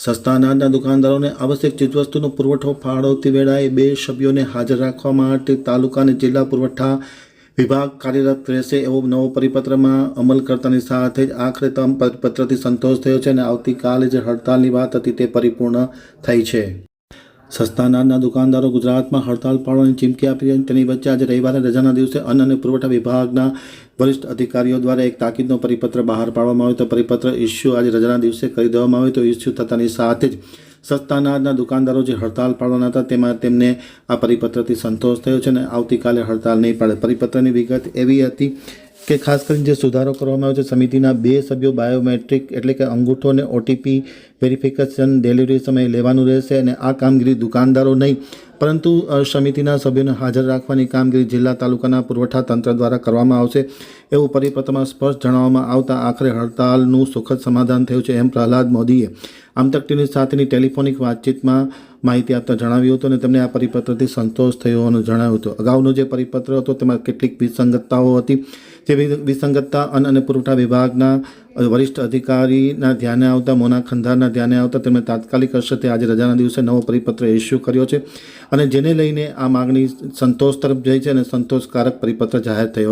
સસ્તા અનાજના દુકાનદારોને આવશ્યક ચીજવસ્તુનો પુરવઠો ફાળવતી વેળાએ બે સભ્યોને હાજર રાખવા માટે તાલુકા અને જિલ્લા પુરવઠા વિભાગ કાર્યરત રહેશે એવો નવો પરિપત્રમાં અમલ કરતાની સાથે જ આખરે તમામ પરિપત્રથી સંતોષ થયો છે અને આવતીકાલે જે હડતાલની વાત હતી તે પરિપૂર્ણ થઈ છે. સસ્તા અનાજના દુકાનદારો ગુજરાતમાં હડતાલ પાડવાની ચીમકી આપી તેની વચ્ચે આજે રવિવારે રજાના દિવસે અન્ન અને પુરવઠા વિભાગના વરિષ્ઠ અધિકારીઓ દ્વારા એક તાકીદનો પરિપત્ર બહાર પાડવામાં આવ્યો તો પરિપત્ર ઇસ્યુ આજે રજાના દિવસે કરી દેવામાં આવ્યો તો ઇસ્યુ થતાની સાથે જ સસ્તા અનાજના દુકાનદારો જે હડતાલ પાડવાના હતા તેમાં તેમને આ પરિપત્રથી સંતોષ થયો છે અને આવતીકાલે હડતાલ નહીં પાડે. પરિપત્રની વિગત એવી હતી કે ખાસ કરીને જે સુધારો કરવામાં આવ્યો છે, સમિતિના બે સભ્યો બાયોમેટ્રિક એટલે કે અંગૂઠો અને ઓટીપી વેરિફિકેશન ડિલિવરી સમયે લેવાનું રહેશે અને આ કામગીરી દુકાનદારો નહીં, પરંતુ સમિતિના સભ્યોને હાજર રાખવાની કામગીરી જિલ્લા તાલુકાના પુરવઠા તંત્ર દ્વારા કરવામાં આવશે. એવું પરિપત્રમાં સ્પષ્ટ જણાવવામાં આવતા આખરે હડતાલનું સુખદ સમાધાન થયું છે એમ પ્રહલાદ મોદીએ આમતક ટીવી સાથેની ટેલિફોનિક વાતચીતમાં માહિતી આપતા જણાવ્યું હતું અને તેમને આ પરિપત્રથી સંતોષ થયો હોવાનું જણાવ્યું હતું. અગાઉનો જે પરિપત્ર હતો તેમાં કેટલીક વિસંગતતાઓ હતી. તે વિસંગતતા, અન્ન અને પુરવઠા વિભાગના વરિષ્ઠ અધિકારીના ધ્યાને આવતા, મોના ખંધારના ધ્યાને આવતા તેમણે તાત્કાલિક અસરથી આજે રજાના દિવસે નવો પરિપત્ર ઇસ્યુ કર્યો છે અને જેને લઈને આ માગણી સંતોષ તરફ જઈ છે અને સંતોષકારક પરિપત્ર જાહેર થયો છે.